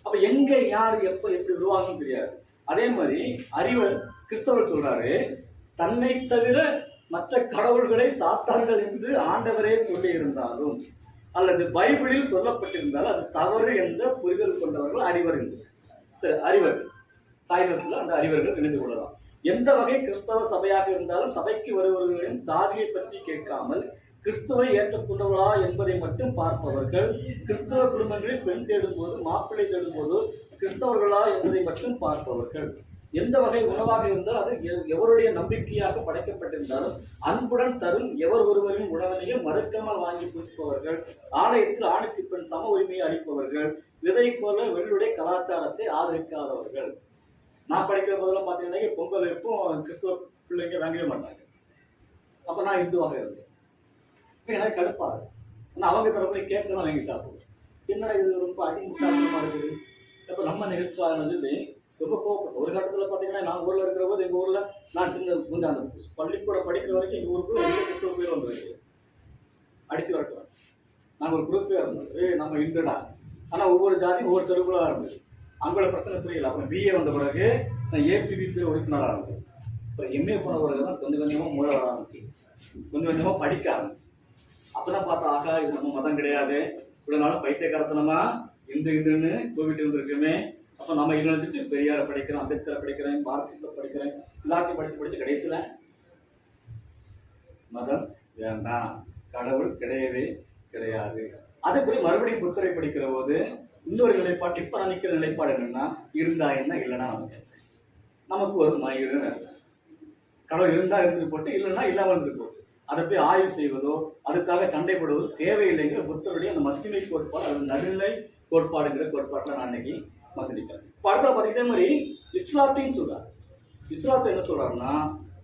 அப்போ எங்கே யார் எப்போ எப்படி உருவாகும் தெரியாது. அதே மாதிரி அறிவர் கிறிஸ்தவர் சொல்கிறாரு தன்னை தவிர மற்ற கடவுள்களை சாத்தார்கள் என்று ஆண்டவரே சொல்லியிருந்தாலும் அல்லது பைபிளில் சொல்லப்பட்டிருந்தால் அது தவறு என்ற புரிதல் கொண்டவர்கள் அறிவர் என்று சரி அறிவர் தாய்மத்தில் அந்த அறிவர்கள் இணைந்து கொள்ளலாம். எந்த வகை கிறிஸ்தவ சபையாக இருந்தாலும் சபைக்கு வருபவர்களின் சாதியை பற்றி கேட்காமல் கிறிஸ்துவை ஏற்றுக்கொண்டவர்களா என்பதை மட்டும் பார்ப்பவர்கள் கிறிஸ்தவ குடும்பங்களில் பெண் தேடும்போது மாப்பிள்ளை தேடும்போது கிறிஸ்தவர்களா என்பதை மட்டும் பார்ப்பவர்கள். எந்த வகை உணவாக இருந்தால் அது எவருடைய நம்பிக்கையாக படைக்கப்பட்டிருந்தாலும் அன்புடன் தரும் எவர் ஒருவரின் உணவனையும் மறுக்காமல் வாங்கி புசிப்பவர்கள் ஆலயத்தில் ஆணுக்கு பெண் சம உரிமையை அளிப்பவர்கள் விதை போல வெள்ளுடைய கலாச்சாரத்தை ஆதரிக்காதவர்கள். நான் படிக்கிற போதெல்லாம் பார்த்தீங்கன்னா பொங்கல் வைப்பும் கிறிஸ்துவ பிள்ளைங்க வாங்கவே மாட்டாங்க. அப்போ நான் இந்துவாக இருந்தேன். இப்போ எனக்கு கடுப்பாக ஆனால் அவங்க தரப்புல கேட்க வாங்கி சாப்பிடுவோம். என்னடா இது ரொம்ப அடிமுட்டாட்டமாக இருக்குது? இப்போ நம்ம நிகழ்ச்சியாளர் சொல்லி ரொம்ப கோவப்பட்டோம் ஒரு கட்டத்தில் பார்த்தீங்கன்னா நான் ஊரில் இருக்கிற போது எங்கள் ஊரில் நான் சின்ன கொஞ்சம் அந்த பள்ளிக்கூடம் படிக்கிற வரைக்கும் எங்கள் ஊருக்குள்ள எந்த கிறிஸ்தவ பேர் வந்துருக்கு அடித்து வரட்டுவேன். நாங்கள் ஒரு குரூப்பே இருந்தோம். ஏ நம்ம இந்துடா. ஆனால் ஒவ்வொரு ஜாதி ஒவ்வொரு தெருவுக்குள்ள தான் இருந்தது. அவங்களோட பிரச்சனை புரியல. அப்புறம் பிஏ வந்த பிறகு நான் ஏபிபி பேர் உறுப்பினராக இருந்தது அப்புறம் எம்ஏ போன பிறகு தான் கொஞ்சம் கொஞ்சமாக மூளை வர ஆரம்பிச்சு. கொஞ்சம் கொஞ்சமாக படிக்க ஆரம்பிச்சு. அப்போதான் பார்த்தா ஆகா இது நம்ம மதம் கிடையாது. இவ்வளோ நாளும் பைத்தியக்காரத்தனமா இந்து இந்துன்னு கோவிட் இருந்திருக்குமே. அப்போ நம்ம இன்னொரு பெரியாரை படிக்கிறோம் அம்பேத்கரை படிக்கிறேன் மார்க்சிஸ்ட படிக்கிறேன் எல்லாத்தையும் படிச்சு படிச்சு கடைசியில் மதம் வேண்டாம் கடவுள் கிடையவே கிடையாது. அதே போய் மறுபடியும் புத்தரை படிக்கிற போது இன்னொரு நிலைப்பாடு இப்போ நான் நிலைப்பாடு என்னன்னா இருந்தா என்ன இல்லைன்னா நமக்கு நமக்கு ஒரு மயிறு. கடவுள் இருந்தா இருந்துட்டு போட்டு இல்லைன்னா இல்லாமல் இருந்துட்டு போட்டு. அதை போய் ஆய்வு செய்வதோ அதுக்காக சண்டைப்படுவதோ தேவையில்லைங்கிற புத்தருடைய அந்த மத்திமை கோட்பாடு அது நடுநிலை கோட்பாடுங்கிற கோட்பாட்டில் நான் இன்னைக்கு மதிக்கிறேன் இப்போ அடுத்த பார்த்தீங்கன்னா மாதிரி இஸ்லாத்தையும் சொல்றாரு. இஸ்லாத்தை என்ன சொல்றாருன்னா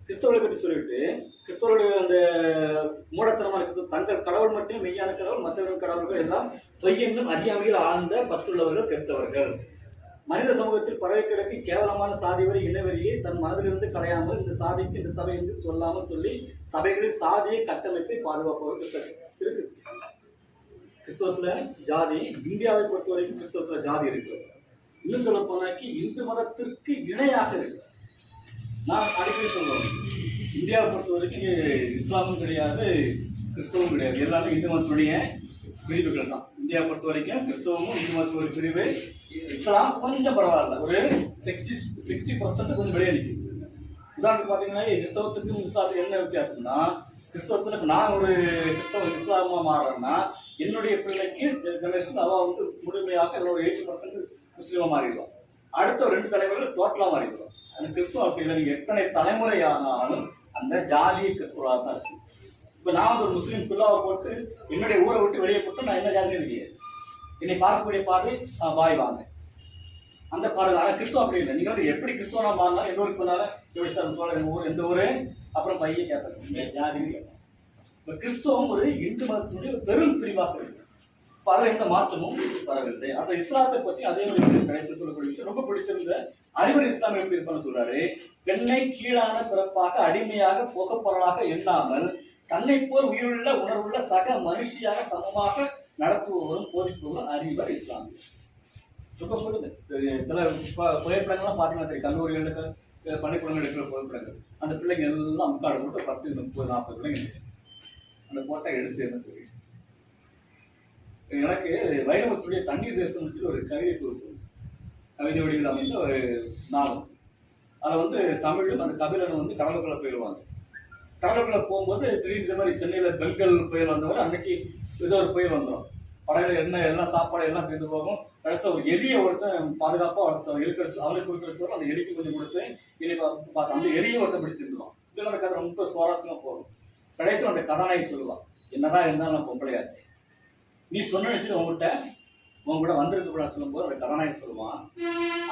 கிறிஸ்தவர்களை பற்றி சொல்லிட்டு கிறிஸ்தவருடைய அந்த மூடத்தனமாக இருக்கிறது தங்கள் கடவுள் மட்டும் மெய்யான கடவுள் மற்றவர்கள் கடவுள்கள் எல்லாம் பொய்யென்னும் அறியாமையில் ஆழ்ந்த பற்றுள்ளவர்கள் கிறிஸ்தவர்கள். மனித சமூகத்தில் பறவை கிடக்கு கேவலமான சாதி வரை இனவெறியை தன் மனதிலிருந்து கலையாமல் இந்த சாதிக்கு இந்த சபை என்று சொல்லாமல் சொல்லி சபைகளில் சாதியை கட்டமைப்பை பாதுகாப்பவர் கிறிஸ்தவர்கள். இருக்கு. கிறிஸ்தவத்தில் ஜாதி இந்தியாவை பொறுத்த வரைக்கும் ஜாதி இருக்கு. இன்னும் சொல்ல போனாக்கி இந்து மதத்திற்கு இணையாக இருக்கு. நான் அடிக்கடி சொல்லுவோம் இந்தியாவை பொறுத்த வரைக்கும் இஸ்லாமும் கிடையாது கிறிஸ்தவம் கிடையாது. எல்லாமே இந்து மதத்துடைய பிரிவுகள் தான். இந்தியாவை பொறுத்த வரைக்கும் கிறிஸ்தவமும் இந்து மதத்துடைய பிரிவு. இஸ்லாம் கொஞ்சம் பரவாயில்ல. ஒரு சிக்ஸ்டி சிக்ஸ்டி பர்சன்ட் கொஞ்சம் வெளியே நிற்கும் உதாரணத்துக்கு பார்த்தீங்கன்னா கிறிஸ்தவத்துக்கும் இஸ்லாத்துக்கு என்ன வித்தியாசம்னா கிறிஸ்தவத்துல நான் ஒரு கிறிஸ்தவ இஸ்லாமா மாறுறேன்னா என்னுடைய பிள்ளைக்கு ஜெனரேஷன் அவ வந்து முழுமையாக என்னோட எயிட்டி பர்சன்ட் முஸ்லீமா மாறிடுவோம். அடுத்த ஒரு ரெண்டு தலைவர்கள் டோட்டலாக மாறிடுவோம். அந்த கிறிஸ்துவ அப்படி இல்லை நீங்கள் எத்தனை தலைமுறை ஆனாலும் அந்த ஜாதி கிறிஸ்துவாக தான் இருக்கு இப்போ நான் வந்து ஒரு முஸ்லீம் பிள்ளாவை போட்டு என்னுடைய ஊரை விட்டு வெளியே போட்டு நான் என்ன ஜாதியும் இருக்கேன் என்னை பார்க்கக்கூடிய பார்வை வாய் வாங்க. அந்த பார்வை ஆனால் கிறிஸ்துவ அப்படி இல்லை. நீங்கள் வந்து எப்படி கிறிஸ்துவனா மாறலாம் எந்த ஊருக்கு போனாலும் எப்படி சார் தோழர் எங்கள் ஊர் எந்த ஊர்? அப்புறம் பையன் கேட்பாங்க ஜாதி இப்போ கிறிஸ்துவம் ஒரு இந்து மதத்தினுடைய பெரும் பிரிவாக இருக்கு. இப்போ எந்த மாற்றமும் வரவில்லை. அந்த இஸ்லாத்தை பற்றி அதே மாதிரி கடைசி சொல்லக்கூடிய விஷயம். ரொம்ப பிடிச்சிருந்த அறிவர் இஸ்லாம் எப்படி இருப்பான்னு சொல்றாரு? பெண்ணை கீழான பிறப்பாக அடிமையாக போகப்பொருளாக எண்ணாமல் தன்னை போல் உயிருள்ள உணர்வுள்ள சக மனுஷியாக சமமாக நடத்துபவரும் போதிப்பவரும் அறிவர் இஸ்லாம். ரொம்ப சொல்லுது சில புகைப்படங்கள்லாம் பார்த்தீங்கன்னா தெரியும் கல்லூரிகளுக்கு அஹ் பள்ளிக்கூடங்கள் எடுக்கிற புகைப்படங்கள். அந்த பிள்ளைங்க எல்லாம் முக்காடு போட்டு பத்து முப்பது நாற்பது பிள்ளைங்க அந்த போட்டோ எடுத்து என்ன சொல்லி எனக்கு வைரவத்துடைய தண்ணீர் தேசம் வச்சு ஒரு கவிதை தொகுப்பு. கவிதை வடிவில் அமைந்த ஒரு நாவல். அதில் வந்து தமிழும் அந்த கபிலனும் வந்து கடலுக்குள்ள போயிடுவாங்க. கடலுக்குள்ள போகும்போது திடீர்னு இந்த மாதிரி சென்னையில் பெண்கள் புயல் வந்தவர் அன்னைக்கு ஏதோ ஒரு புயல் வந்துடும். படையில் என்ன எல்லாம் சாப்பாடு எல்லாம் தீர்ந்து போகும். கடைசியில் ஒரு எலியை ஒருத்தன் பாதுகாப்பாக ஒருத்தன் இருக்கிற அவளுக்கு கொடுக்குற அந்த எலிக்கு கொஞ்சம் கொடுத்து எலி பார்த்து அந்த எலியை ஒருத்தன் பிடிச்சி தின்னுவான் இதில் அந்த கதை ரொம்ப சுவாரஸ்யமாக போகும். கடைசியில் அந்த கதாநாயகி சொல்லுவான் என்னதான் இருந்தாலும் நான் பொம்பளையாச்சு. நீ சொன்ன விஷயம் உங்ககிட்ட உங்க கூட வந்திருக்க கூடாது சொல்லும்போது அந்த கதாநாயகி சொல்லுவான்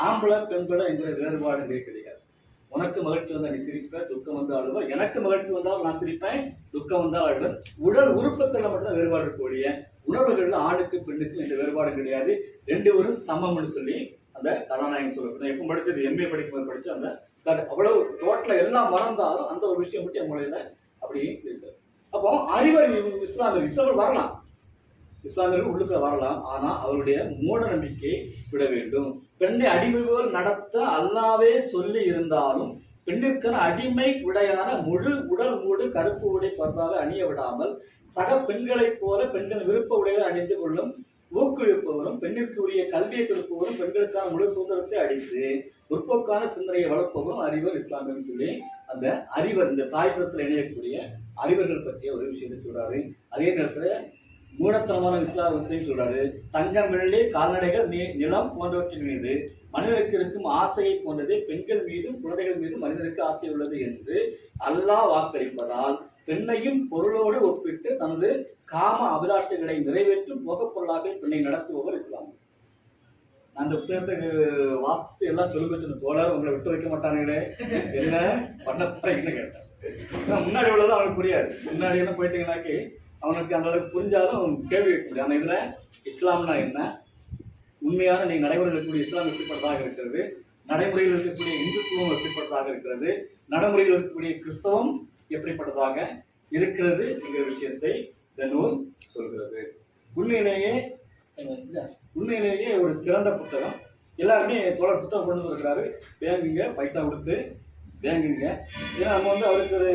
ஆம்பளை பெண்களை என்கிற வேறுபாடு கிடையாது உனக்கு மகிழ்ச்சி வந்தால் நீ சிரிப்ப துக்கம் வந்து அழுவ. எனக்கு மகிழ்ச்சி வந்தால் நான் சிரிப்பேன் துக்கம் வந்தால் அழுவேன். உடல் உறுப்புகளில் மட்டும்தான் வேறுபாடு இருக்கக்கூடிய உணர்வுகளில் ஆணுக்கு பெண்ணுக்கு இந்த வேறுபாடு கிடையாது. ரெண்டு பேரும் சமம்னு சொல்லி அந்த கதாநாயகன் சொல்லப்படுது எப்போ படித்தது எம்ஏ படிக்கும்போது படிச்ச அந்த கதை. அவ்வளவு டோட்டலாக எல்லாம் மறந்தாலும் அந்த ஒரு விஷயம் மட்டும் என் மூலையில அப்படியே இருக்கு. அப்போ அறிவர் இஸ்லாமியர் இஸ்லாமியர் வரலாம். இஸ்லாமியர்கள் உள்ளுக்குள்ள வரலாம். ஆனா அவருடைய மூட நம்பிக்கையை விட வேண்டும். பெண்ணை அடிமை போல் நடத்த அல்லாவே சொல்லி இருந்தாலும் பெண்ணிற்கான அடிமை உடையான முழு உடல் மூடு கருப்பு உடை பரவாக அணிய விடாமல் சக பெண்களைப் போல பெண்கள் விருப்ப உடைகளை அணிந்து கொள்ளும் ஊக்குவிப்பவரும் பெண்ணிற்கு உரிய கல்வியை கொடுப்பவரும் பெண்களுக்கான முழு சுதந்திரத்தை அடித்து முற்போக்கான சிந்தனையை வளர்ப்பவரும் அறிவர் இஸ்லாமியம் சொல்லி அந்த அறிவர் இந்த தாய்ப்புறத்தில் இணையக்கூடிய அறிவர்கள் பற்றிய ஒரு விஷயத்தை சொல்றாரு. அதே நேரத்தில் மூடத்தனமான விசாரத்தை சொல்றாரு. தங்கம் வெள்ளி கால்நடைகள் நிலம் போன்றவற்றின் மீது மனிதருக்கு இருக்கும் ஆசையை போன்றது பெண்கள் மீதும் குழந்தைகள் மீதும் மனிதருக்கு ஆசை உள்ளது என்று அல்லாஹ் வாக்களிப்பதால் பெண்ணையும் பொருளோடு ஒப்பிட்டு தனது காம அபிலாஷைகளை நிறைவேற்றும் முகப்பொருளாக பெண்ணை நடத்துபவர் இஸ்லாம். நான் அந்த புத்தகத்துக்கு வாசித்து எல்லாம் சொல்லி வச்சிருந்த தோழர் உங்களை விட்டு வைக்க மாட்டானுங்களே. என்ன? பண்ண போறீங்கன்னு கேட்டேன். முன்னாடி உள்ளது அவனுக்கு புரியாது. முன்னாடி என்ன போயிட்டீங்கன்னாக்கி அவனுக்கு அந்த அளவுக்கு புரிஞ்சாலும் அவன் கேள்வி கேட்கக்கூடிய. அந்த இதில் இஸ்லாம்னா என்ன? உண்மையான நீ நடைமுறையில் இருக்கக்கூடிய இஸ்லாம் எப்படிப்பட்டதாக இருக்கிறது? நடைமுறையில் இருக்கக்கூடிய இந்துத்துவம் எப்படிப்பட்டதாக இருக்கிறது? நடைமுறையில் இருக்கக்கூடிய கிறிஸ்தவம் எப்படிப்பட்டதாக இருக்கிறது என்கிற விஷயத்தை இந்த நூல் சொல்கிறது. உண்மையிலேயே உண்மையிலேயே ஒரு சிறந்த புத்தகம். எல்லாருமே தொடர் புத்தகம் கொண்டு வந்திருக்கிறாரு. பேங்குங்க பைசா கொடுத்து பேங்குங்க. ஏன்னா நம்ம வந்து அவருக்கு ஒரு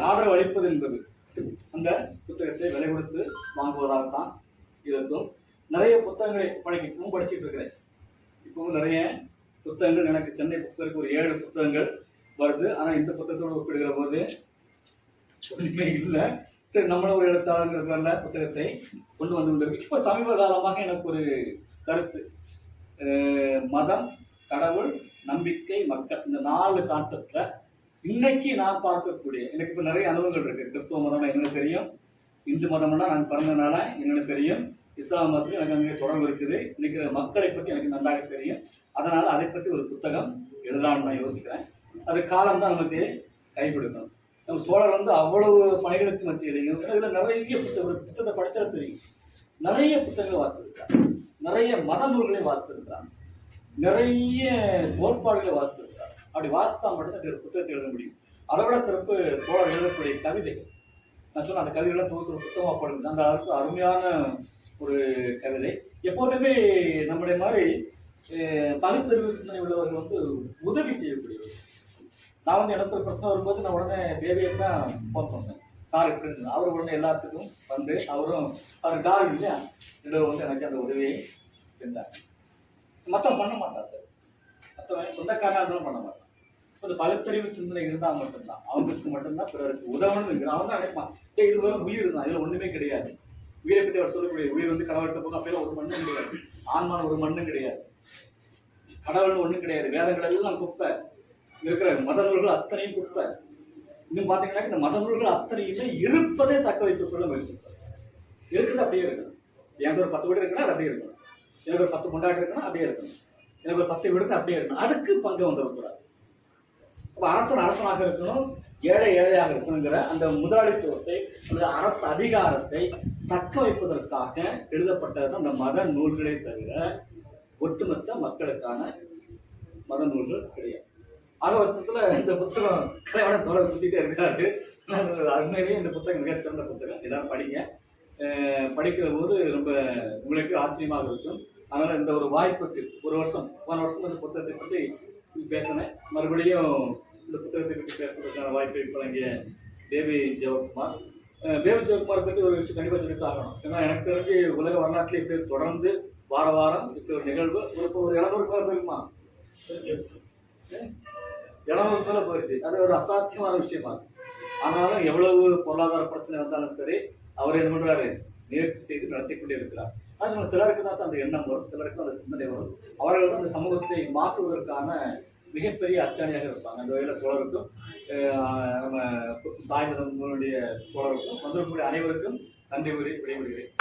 ஆதரவு அளிப்பது என்பது. அந்த புத்தகத்தை விலை கொடுத்து வாங்குவதாகத்தான் இருக்கும். நிறைய புத்தகங்களை படிக்கவும் படிச்சுட்டு இருக்கிறேன். இப்பவும் நிறைய புத்தகங்கள் எனக்கு சென்னை புத்தகத்துக்கு ஒரு ஏழு புத்தகங்கள் வருது. ஆனால் இந்த புத்தகத்தோடு ஒப்பிடுகிற போது ஒன்றுமே இல்லை. சரி நம்மள ஒரு எழுத்தாளங்கிறதுனால புத்தகத்தை கொண்டு வந்து இப்போ சமீப காலமாக எனக்கு ஒரு கருத்து. மதம் கடவுள் நம்பிக்கை மக்கள் இந்த நாலு கான்செப்ட்ல இன்னைக்கு நான் பார்க்கக்கூடிய எனக்கு இப்போ நிறைய அனுபவங்கள் இருக்கு. கிறிஸ்துவ மதம்னா என்னன்னு தெரியும். இந்து மதம்னா நான் பிறந்தனால என்னன்னு தெரியும். இஸ்லாம் மதத்துல எனக்கு அங்கே தொடர்பு இருக்குது. இன்னைக்கு மக்களை பற்றி எனக்கு நன்றாக தெரியும். அதனால அதை பற்றி ஒரு புத்தகம் எழுதலாம்னு நான் யோசிக்கிறேன். அது காலம் தான் நமக்கு கை நம்ம சோழர் வந்து அவ்வளவு பணிகளுக்கு மத்தியிலையும் இதில் நிறைய புத்தகம் ஒரு புத்தகத்தை படித்தல தெரியும். நிறைய புத்தகங்களை வாசித்திருக்கார் நிறைய மத நூல்களை வாசித்திருக்கிறார். நிறைய கோட்பாடுகளை வாசித்திருக்கிறார். அப்படி வாசித்தா மட்டும் ஒரு புத்தகத்தை எழுத முடியும். அதை விட சிறப்பு தோழர் எழுதக்கூடிய கவிதைகள் நான் சொன்ன அந்த கவிதைகளை தொகுத்து ஒரு புத்தகமாக போடுங்க. அந்த அளவுக்கு அருமையான ஒரு கவிதை. எப்போதுமே நம்முடைய மாதிரி அஹ், பகுத்தறிவு சிந்தனை உள்ளவர்கள் வந்து உதவி செய்யக்கூடியவர்கள். நான் வந்து எனக்கு ஒரு பிரச்சனை வரும்போது நான் உடனே பேபியை தான் ஃபோன் பண்ணேன். சார் ஃப்ரெண்ட் அவர் உடனே எல்லாத்துக்கும் வந்து அவரும் அவர் டார் இல்லையா? ரெண்டு வந்து எனக்கு அந்த உதவியை செஞ்சார். மற்றவன் பண்ண மாட்டார் சார். மற்றவன் சொந்தக்காரனாக இருந்தாலும் பண்ண மாட்டான். அந்த பகுத்தறிவு சிந்தனை இருந்தால் மட்டும்தான். அவங்களுக்கு மட்டும்தான் பிறருக்கு உதவணும் இருக்கிறான். அவன் தான் நினைப்பான். இது உயிர் தான் இதில் ஒன்றுமே கிடையாது. உயிரை பற்றி அவர் சொல்லக்கூடிய உயிர் வந்து கடவுள்கிட்ட போக அப்பெல்லாம் ஒரு மண்ணும் கிடையாது. ஆன்மான ஒரு மண்ணும் கிடையாது. கடவுள் ஒன்றும் கிடையாது. வேதங்கள் எல்லாம் குப்பை. இருக்கிற மத நூல்கள் அத்தனையும் குப்பை. இன்னும் பார்த்தீங்கன்னா இந்த மத நூல்கள் அத்தனையுமே இருப்பதே தக்க வைத்துக் கொள்ள முயற்சிப்பார். இருக்குது அப்படியே இருக்கணும். எனக்கு ஒரு பத்து வீடு இருக்குன்னா அது அப்படியே இருக்கணும். எனக்கு ஒரு பத்து கொண்டாடி இருக்குன்னா அப்படியே இருக்கணும். எனக்கு ஒரு பத்து வீடுக்கு அப்படியே இருக்கணும். அதுக்கு பங்கு வந்துடக்கூடாது அப்போ அரசன் அரசனாக இருக்கணும் ஏழை ஏழையாக இருக்கணுங்கிற அந்த முதலாளித்துவத்தை அந்த அரசு அதிகாரத்தை தக்க வைப்பதற்காக எழுதப்பட்டது அந்த மத நூல்களே தவிர ஒட்டுமொத்த மக்களுக்கான மத நூல்கள் கிடையாது. ஆக மொத்தத்தில் இந்த புத்தகம் கலைவன தொடர் சுற்றிட்டே இருக்காரு. உண்மையிலேயே இந்த புத்தகம் மிகச்சிறந்த புத்தகம். எல்லாரும் படிங்க. படிக்கிற போது ரொம்ப உங்களுக்கு ஆச்சரியமாக இருக்கும். அதனால் இந்த ஒரு வாய்ப்புக்கு ஒரு வருஷம் போன வருஷம் இந்த புத்தகத்தை பற்றி பேசினேன். மறுபடியும் இந்த புத்தகத்தை பற்றி பேசுறதுக்கான வாய்ப்பை வழங்கிய தேவி ஜெவகுமார் தேவி ஜெயக்குமார் பற்றி ஒரு விஷயம் கண்டிப்பாக சொல்லித்தாகணும் ஏன்னா எனக்கு தெரிஞ்சு உலக வரலாற்றில் இப்படி தொடர்ந்து வார வாரம் இப்போ ஒரு நிகழ்வு ஒரு இப்போ ஒரு இரநூறு பேர் இருக்குமா இரநூறு பேர் போயிடுச்சு அது ஒரு அசாத்தியமான விஷயமா. ஆனாலும் எவ்வளவு பொருளாதார பிரச்சனை வந்தாலும் சரி அவர் என்ன பண்ணுறாரு முயற்சி செய்து நடத்தி கொண்டே இருக்கிறார் அதனால சிலருக்கு தான் சார் அந்த எண்ணம் வரும். சிலருக்கு அந்த சிந்தனை வரும். அவர்கள் தான் அந்த சமூகத்தை மாற்றுவதற்கான மிகப்பெரிய அச்சாணியாக இருப்பாங்க. அந்த வகையில் சோழருக்கும் நம்ம தாய் சோழருக்கும் வந்திருக்கக்கூடிய அனைவருக்கும் நன்றி கூறி விடைபெறுகிறேன்.